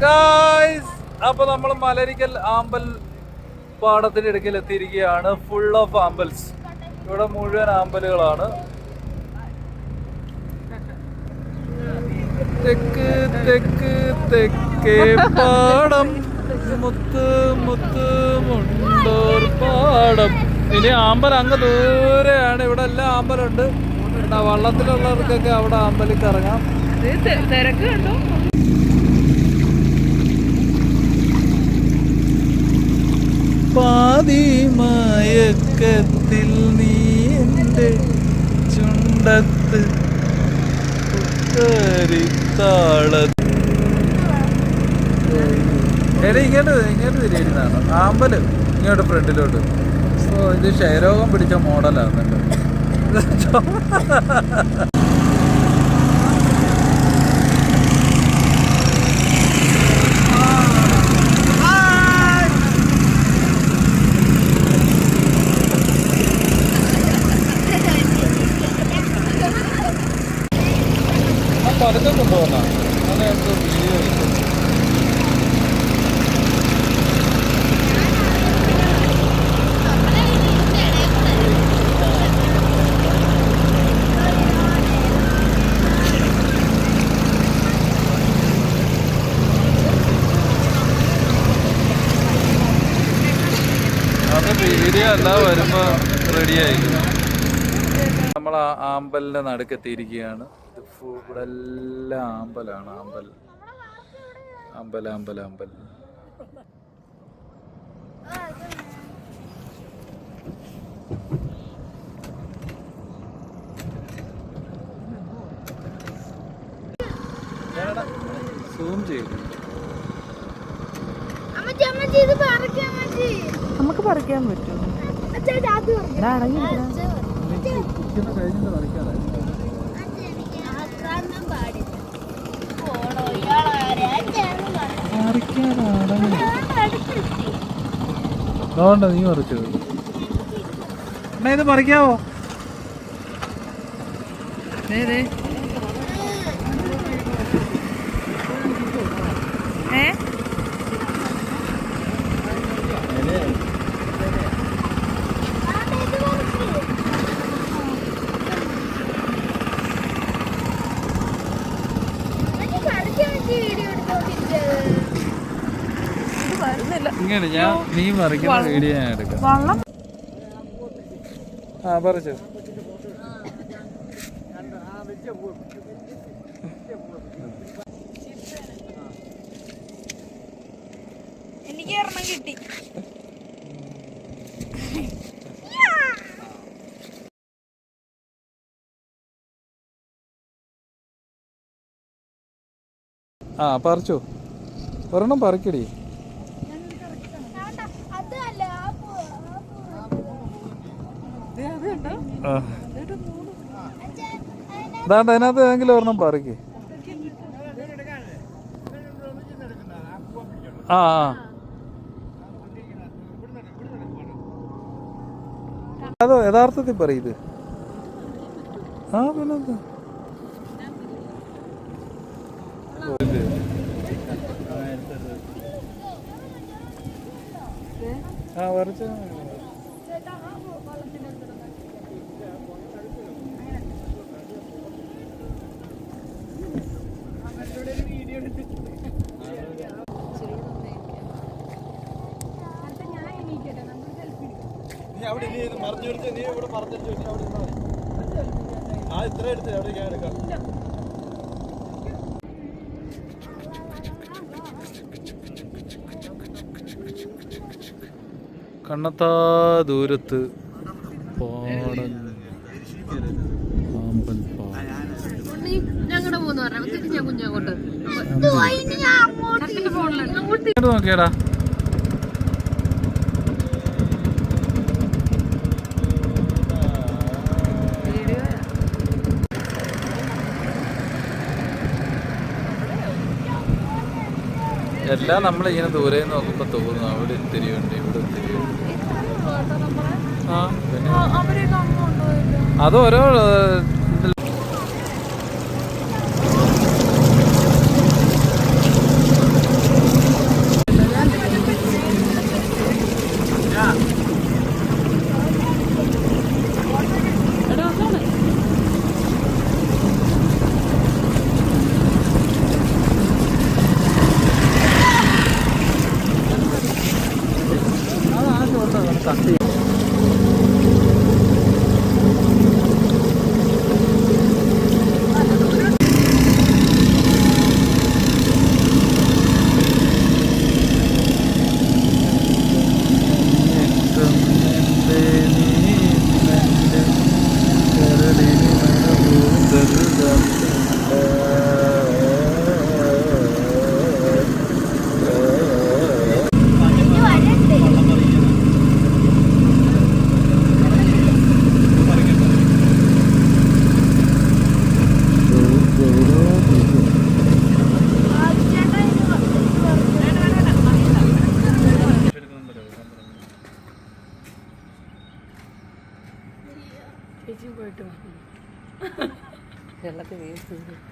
Guys അപ്പൊ നമ്മൾ മലരിക്കൽ ആമ്പൽ പാടത്തിന്റെ ഇടയ്ക്കിൽ എത്തിയിരിക്കുകയാണ്. ഫുൾ ഓഫ് ആമ്പൽസ്. ഇവിടെ മുഴുവൻ ആമ്പലുകളാണ്. തെക്ക് തെക്ക് തെക്കേ പാടം. മുത്ത് മുത്ത് മുണ്ടോർ പാടം. ഇനി ആമ്പൽ അങ്ങ് ദൂരെയാണ്. ഇവിടെ എല്ലാം ആമ്പലുണ്ട്. വള്ളത്തിലുള്ളവർക്കൊക്കെ അവിടെ ആമ്പലിൽ കറങ്ങാം തിരക്ക് കണ്ടോ? പാതിമയക്കത്തിൽ നീ എന്റെ ചുണ്ടത്ത് ഇങ്ങോട്ട് ഇങ്ങോട്ട് തിരിയിരുന്നാണ് ആമ്പൽ ഇങ്ങോട്ട് ഫ്രണ്ടിലോട്ട്. സോ ഇത് ക്ഷയരോഗം പിടിച്ച മോഡലാണ് ആ പതുക്കെ കൊണ്ടുപോകുന്ന അങ്ങനെ എന്തോ വീഡിയോ അത് വീഡിയോ നമ്മൾ ആ ആമ്പലിന്റെ നടുക്കെത്തിയിരിക്കുകയാണ്. ഇവിടെ എല്ലാം അമ്പലാണ് അമ്പൽ. അമ്പൽ അമ്പൽ അമ്പൽ. സൂം ചെയ്തു നമുക്ക് പറിക്കാൻ പറ്റും. അച്ഛാ ഇത് അത് പറിക്കാം. ഇതാ അടങ്ങി അച്ഛാ പറിക്കാം. കഴിഞ്ഞിട്ട് കളിക്കാതെ അതുകൊണ്ടാ നീ പറിച്ചത് എന്നാ ഇത് പറിക്കാവോ? ദേ, ദേ. ഏ ആണ്ടെ, ഇത് പറിക്ക്. അമ്മച്ചി പറിക്കാൻ അമ്മച്ചി വീഡിയോ എടുത്തോണ്ടിരിച്ചത്. ഇത് വരുന്നില്ല. ഇങ്ങനെ ഞാൻ നീ മറിക്കുന്ന വീഡിയോ ഞാൻ എടുക്കാം. വള്ളം. ആ പറിച്ചു. എനിക്ക് ഒരെണ്ണം കിട്ടി. ആ പറിച്ചു. ഒരെണ്ണം പറിക്കടി അതല്ല ആ പൂ ആ പൂ ദേ, അത് കണ്ടോ ആ അച്ഛാ അതിനെ അതിനകത്ത് ഏതെങ്കിലും ഒരെണ്ണം പറിക്കേ. ആ അത് യഥാർത്ഥത്തിൽ പറയത് ആ പിന്നെ ആ പറിച്ച നീ അവിടെ നീ ഇത് മറിഞ്ഞു പിടിച്ച് നീ ഇവിടെ മറിഞ്ഞു നീ അവിടെ. ആ ഇത്ര എടുത്ത് അവിടെ ഞാൻ എടുക്കാം? കണ്ണത്താ ദൂരത്ത് പാടൻ ഞങ്ങളുടെ മൂന്ന് പറഞ്ഞ തിരിഞ്ഞ കുഞ്ഞങ്ങോട്ട് ഇനി ഞാൻ അങ്ങോട്ട് ഫോണിലുണ്ട് ഇങ്ങോട്ട് നോക്കിയടാ വീഡിയോ എല്ലാം നമ്മൾ ഇങ്ങനെ ദൂരെ നിന്ന് നോക്കുമ്പോ തോന്നുന്നു അവിടെ ഇത്തിരി ഉണ്ട് ഇവിടെ ഇത്തിരി ഉണ്ട്. ആ പിന്നെ അത് ഓരോ কাছে Mm-hmm.